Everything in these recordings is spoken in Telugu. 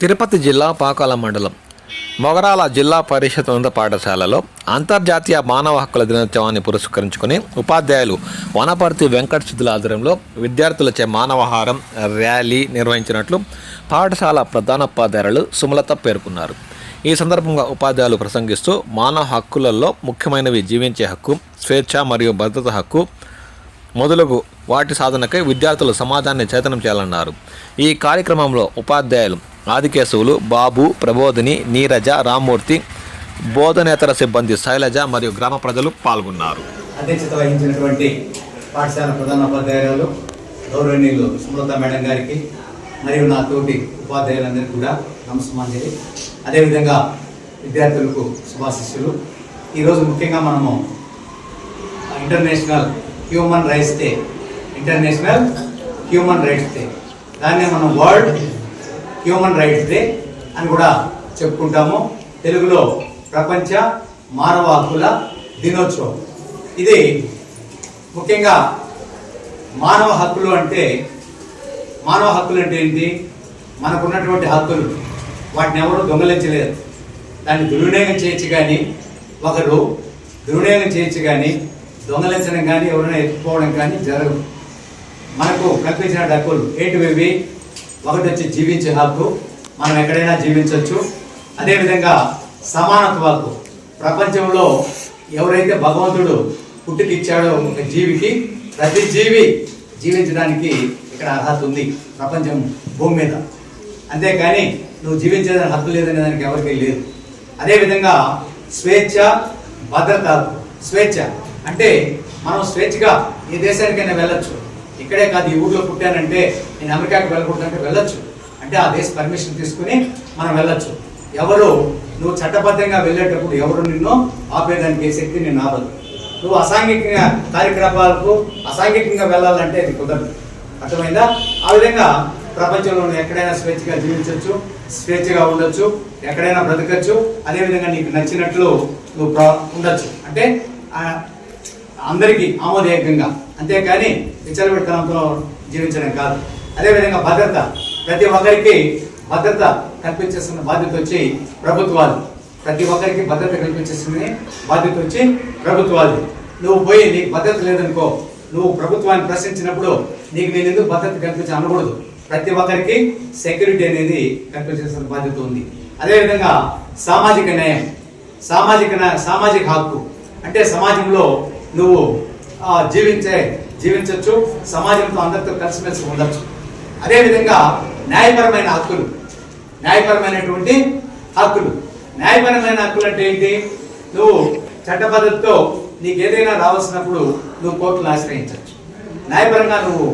తిరుపతి జిల్లా పాకాల మండలం మొగరాల జిల్లా పరిషత్ ఉన్నత పాఠశాలలో అంతర్జాతీయ మానవ హక్కుల దినోత్సవాన్ని పురస్కరించుకొని ఉపాధ్యాయులు వనపర్తి వెంకట సిద్ధుల ఆధ్వర్యంలో విద్యార్థులచే మానవహారం ర్యాలీ నిర్వహించినట్లు పాఠశాల ప్రధానోపాధ్యాయులు సుమలత పేర్కొన్నారు. ఈ సందర్భంగా ఉపాధ్యాయులు ప్రసంగిస్తూ మానవ హక్కులలో ముఖ్యమైనవి జీవించే హక్కు స్వేచ్ఛ మరియు భద్రత హక్కు మొదలగు వాటి సాధనకై విద్యార్థులు సమాజాన్ని చేతనం చేయాలన్నారు. ఈ కార్యక్రమంలో ఉపాధ్యాయులు ఆదికేశవులు బాబు ప్రబోధిని నీరజ రామ్మూర్తి బోధనేతర సిబ్బంది శైలజ మరియు గ్రామ ప్రజలు పాల్గొన్నారు. అధ్యక్షత వహించినటువంటి పాఠశాల ప్రధానోపాధ్యాయురాలు గౌరవనీయులు సుమలత మేడం గారికి మరియు నా తోటి ఉపాధ్యాయులందరికీ కూడా నమస్కారం అదేవిధంగా విద్యార్థులకు శుభాశిష్యులు ఈరోజు ముఖ్యంగా మనము international human rights day international human rights day. దాన్నే మనం వరల్డ్ హ్యూమన్ రైట్స్ డే అని కూడా చెప్పుకుంటాము. తెలుగులో ప్రపంచ మానవ హక్కుల దినోత్సవం. ఇది ముఖ్యంగా మానవ హక్కులు అంటే మానవ హక్కులు అంటే ఏంటి? మనకున్నటువంటి హక్కులు వాటిని ఎవరు దొంగలించలేరు. దాన్ని దుర్వినియోగం చేయొచ్చు కానీ ఒకరు దుర్వినియోగం చేయొచ్చు కానీ దొంగలించడం కానీ ఎవరైనా ఎత్తుకోవడం కానీ జరగదు. మనకు కల్పించిన హక్కులు ఏంటివి ఒకటి వచ్చి జీవించే హక్కు మనం ఎక్కడైనా జీవించవచ్చు అదేవిధంగా సమానత్వ హక్కు ప్రపంచంలో ఎవరైతే భగవంతుడు పుట్టుకిచ్చాడో ఒక జీవికి ప్రతి జీవి జీవించడానికి ఇక్కడ అర్హత ఉంది ప్రపంచం భూమి మీద. అంతేకాని నువ్వు జీవించేదానికి హక్కు లేదనే దానికి ఎవరికీ లేదు. అదేవిధంగా స్వేచ్ఛ భద్రత స్వేచ్ఛ. అంటే మనం స్వేచ్ఛగా ఏ దేశానికైనా వెళ్ళొచ్చు. ఇక్కడే కాదు ఈ ఊర్లో పుట్టానంటే నేను అమెరికాకి వెళ్ళకూడదంటే వెళ్ళొచ్చు. అంటే ఆ దేశ పర్మిషన్ తీసుకుని మనం వెళ్ళొచ్చు. ఎవరు? నువ్వు చట్టబద్ధంగా వెళ్ళేటప్పుడు ఎవరు నిన్ను ఆపేదానికి శక్తి నేను ఆపదు. నువ్వు అసాంఘికంగా కార్యకలాపాలకు అసాంఘికంగా వెళ్ళాలంటే అది కుదరదు. అర్థమైందా? ఆ విధంగా ప్రపంచంలో ఎక్కడైనా స్వేచ్ఛగా జీవించవచ్చు స్వేచ్ఛగా ఉండొచ్చు ఎక్కడైనా బ్రతకచ్చు అదేవిధంగా నీకు నచ్చినట్లు నువ్వు ఉండొచ్చు. అంటే అందరికీ ఆమోదయోగ్యంగా. అంతేకాని విచ్చలవిడితనంతో జీవించడం కాదు. అదేవిధంగా భద్రత. ప్రతి ఒక్కరికి భద్రత కల్పించేస్తున్న బాధ్యత వచ్చి ప్రభుత్వాలు. ప్రతి ఒక్కరికి భద్రత కల్పించేస్తున్న బాధ్యత వచ్చి ప్రభుత్వాలు. నువ్వు పోయి నీకు భద్రత లేదనుకో నువ్వు ప్రభుత్వాన్ని ప్రశ్నించినప్పుడు నీకు నేను ఎందుకు భద్రత కల్పించి అనకూడదు. ప్రతి ఒక్కరికి సెక్యూరిటీ అనేది కల్పించాల్సిన బాధ్యత ఉంది. అదేవిధంగా సామాజిక న్యాయం. సామాజిక సామాజిక హక్కు. అంటే సమాజంలో నువ్వు జీవించే జీవించవచ్చు సమాజంతో అందరితో కలిసిమెలిసి ఉండొచ్చు. అదేవిధంగా న్యాయపరమైన హక్కులు. న్యాయపరమైనటువంటి హక్కులు. న్యాయపరమైన హక్కులు అంటే ఏంటి? నువ్వు చట్టబద్ధతతో నీకు ఏదైనా రావాల్సినప్పుడు నువ్వు కోర్టును ఆశ్రయించవచ్చు న్యాయపరంగా నువ్వు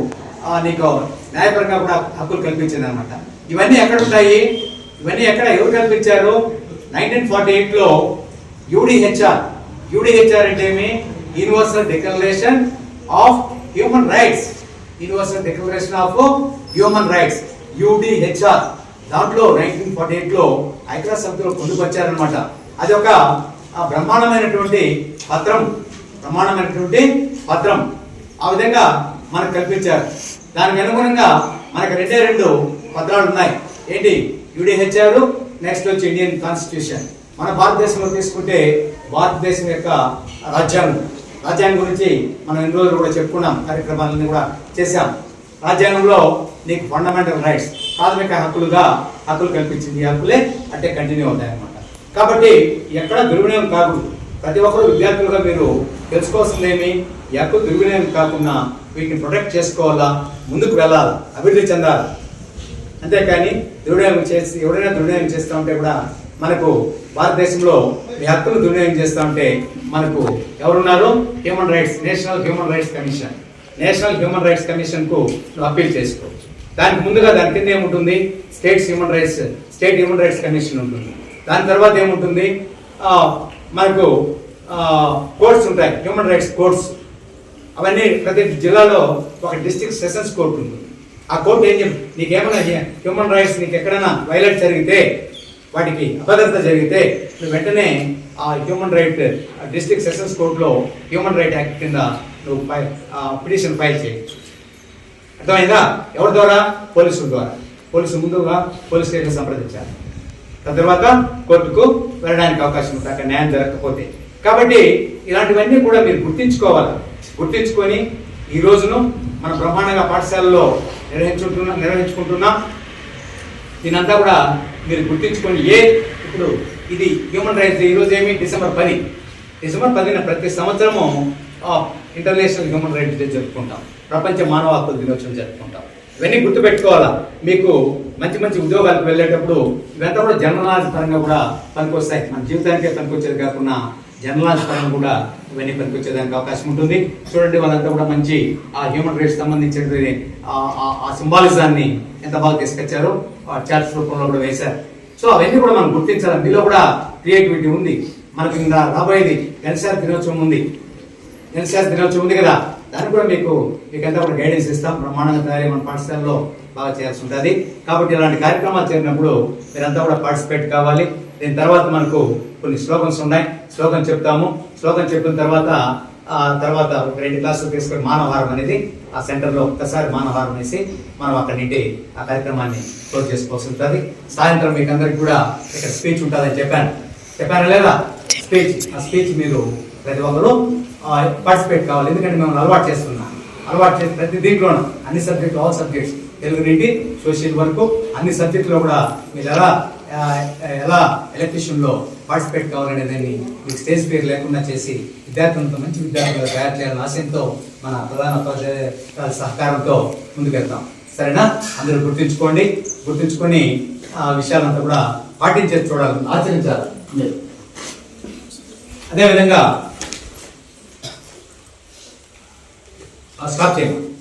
నీకు న్యాయపరంగా కూడా హక్కులు కల్పించింది అనమాట ఇవన్నీ ఎక్కడ ఉంటాయి ఇవన్నీ ఎక్కడ? ఎవరు కల్పించారు? నైన్టీన్ ఫార్టీ ఎయిట్లో యూడిహెచ్ఆర్. యూడిహెచ్ఆర్ అంటే ఏమి? Universal declaration of human rights universal declaration of human rights UDHR దాంట్లో నైన్టీన్ ఫార్టీ ఎయిట్లో ఐక్యరాజ్య సమితిలో పొందుపరిచారనమాట అది ఒక బ్రహ్మాండమైనటువంటి పత్రం. బ్రహ్మాండమైనటువంటి పత్రం. ఆ విధంగా మనకు కల్పించారు. దానికి అనుగుణంగా మనకు రెండే రెండు పత్రాలు ఉన్నాయి. ఏంటి? యూడిహెచ్ఆర్ నెక్స్ట్ వచ్చి ఇండియన్ కాన్స్టిట్యూషన్ మన భారతదేశంలో తీసుకుంటే భారతదేశం యొక్క రాజ్యాంగం. రాజ్యాంగం గురించి మనం ఎన్ని రోజులు కూడా చెప్పుకున్నాం కార్యక్రమాలన్నీ కూడా చేశాం. రాజ్యాంగంలో నీకు ఫండమెంటల్ రైట్స్ ప్రాథమిక హక్కులుగా హక్కులు కల్పించింది ఈ హక్కులే అంటే కంటిన్యూ అవుతాయి అన్నమాట. కాబట్టి ఎక్కడ దుర్వినియోగం కాకూడదు ప్రతి ఒక్కరు విద్యార్థులుగా మీరు తెలుసుకోవాల్సిందేమి ఈ హక్కు దుర్వినియోగం కాకుండా వీటిని ప్రొటెక్ట్ చేసుకోవాలా? ముందుకు వెళ్ళాలి? అభివృద్ధి చెందాలి? అంతేకాని దుర్వినియోగం చేసి ఎవరైనా దుర్వినియోగం చేస్తూ ఉంటే కూడా మనకు భారతదేశంలో ఈ హక్కులు దుర్వినియోగం చేస్తూ ఉంటే మనకు ఎవరున్నారు? Human rights national human rights commission national human rights కమిషన్కు నువ్వు అప్పీల్ చేసుకోవచ్చు. దానికి ముందుగా దాని కింద ఏముంటుంది? States human rights state human rights commission ఉంటుంది. దాని తర్వాత ఏముంటుంది? మనకు కోర్ట్స్ ఉంటాయి. హ్యూమన్ రైట్స్ కోర్ట్స్ అవన్నీ ప్రతి జిల్లాలో ఒక డిస్ట్రిక్ట్ సెషన్స్ కోర్టు ఉంది ఆ కోర్టు ఏం చెప్పి నీకేమైనా హ్యూమన్ రైట్స్ నీకు ఎక్కడైనా వైలేట్ జరిగితే వాటికి అభద్రత జరిగితే నువ్వు వెంటనే ఆ హ్యూమన్ రైట్ డిస్ట్రిక్ట్ సెషన్స్ కోర్టులో హ్యూమన్ రైట్ యాక్ట్ కింద నువ్వు పిటిషన్ ఫైల్ చేయొచ్చు. అర్థమైందా? ఎవరి ద్వారా? పోలీసుల ద్వారా. పోలీసు ముందుగా పోలీస్ స్టేషన్ సంప్రదించాలి. దాని తర్వాత కోర్టుకు వెళ్ళడానికి అవకాశం ఉంటుంది అక్కడ న్యాయం జరగకపోతే. కాబట్టి ఇలాంటివన్నీ కూడా మీరు గుర్తించుకోవాలి. గుర్తించుకొని ఈ రోజును మన బ్రహ్మాండంగా పాఠశాలలో నిర్వహించుకుంటున్నా నిర్వహించుకుంటున్నాం దీనంతా కూడా మీరు గుర్తించుకొని ఏ ఇప్పుడు ఇది హ్యూమన్ రైట్స్ డే ఈరోజు ఏమి? డిసెంబర్ పది. డిసెంబర్ పదిన ప్రతి సంవత్సరము ఇంటర్నేషనల్ హ్యూమన్ రైట్స్ డే జరుపుకుంటాం. ప్రపంచ మానవ హక్కుల దినోత్సవం జరుపుకుంటాం. ఇవన్నీ గుర్తుపెట్టుకోవాలా? మీకు మంచి మంచి ఉద్యోగాలకు వెళ్ళేటప్పుడు ఇవంతా కూడా జర్నలాజ్ పరంగా కూడా పనికొస్తాయి. మన జీవితానికే పనికొచ్చేది కాకుండా జర్నలాజ్ పరంగా కూడా ఇవన్నీ పనికొచ్చేదానికి అవకాశం ఉంటుంది. చూడండి వాళ్ళంతా కూడా మంచి ఆ హ్యూమన్ రైట్స్ సంబంధించిన ఆ సింబాలిజాన్ని ఎంత బాగా తీసుకొచ్చారో. చార్ట్స్ రూపంలో కూడా వేశారు. సో అవన్నీ కూడా మనం గుర్తించాలి. మీలో కూడా క్రియేటివిటీ ఉంది. మనకి ఇంకా రాబోయేది ఎన్సీఆర్ దినోత్సవం ఉంది. ఎన్సీఆర్ దినోత్సవం ఉంది కదా. దాన్ని కూడా మీకు మీకంతా కూడా గైడెన్స్ ఇస్తాం. బ్రహ్మాండంగా తయారీ మన పాఠశాలలో బాగా చేయాల్సి ఉంటుంది. కాబట్టి ఇలాంటి కార్యక్రమాలు చేరినప్పుడు మీరంతా కూడా పార్టిసిపేట్ కావాలి. దీని తర్వాత మనకు కొన్ని స్లోగన్స్ ఉన్నాయి. స్లోగన్ చెప్తాము. స్లోగన్ చెప్పిన తర్వాత ఆ తర్వాత ఒక రెండు క్లాసులు తీసుకొని మానవహారం అనేది ఆ సెంటర్లో ఒక్కసారి మానవహారం వేసి మనం అక్కడి నుండి ఆ కార్యక్రమాన్ని క్లోజ్ చేసుకోవాల్సి ఉంటుంది. సాయంత్రం మీకు అందరికి కూడా ఇక్కడ స్పీచ్ ఉంటుందని చెప్పాను. చెప్పారా లేదా? స్పీచ్. ఆ స్పీచ్ మీరు ప్రతి ఒక్కరు పార్టిసిపేట్ కావాలి. ఎందుకంటే మేము అలవాటు చేస్తున్నాం. అలవాటు చేసి ప్రతి దీంట్లోనూ అన్ని సబ్జెక్టులు ఆల్ సబ్జెక్ట్స్ తెలుగు నుండి సోషల్ వరకు అన్ని సబ్జెక్టులో కూడా మీరు ఎలా ఎలా ఎలక్ట్రిషన్లో పార్టిసిపేట్ కావాలనేదాన్ని మీకు స్టేజ్ పేరు లేకుండా చేసి విద్యార్థులతో మంచి విద్యార్థులుగా తయారు చేయాలని ఆశయంతో మన ప్రధాన ఉపాధ్యాయుల సహకారంతో ముందుకెళ్తాం. సరేనా? అందరూ గుర్తుంచుకోండి. గుర్తుంచుకొని ఆ విషయాలంతా కూడా పాటించేది చూడాలి. ఆచరించాలి. మీరు అదేవిధంగా స్టాప్ చేయండి.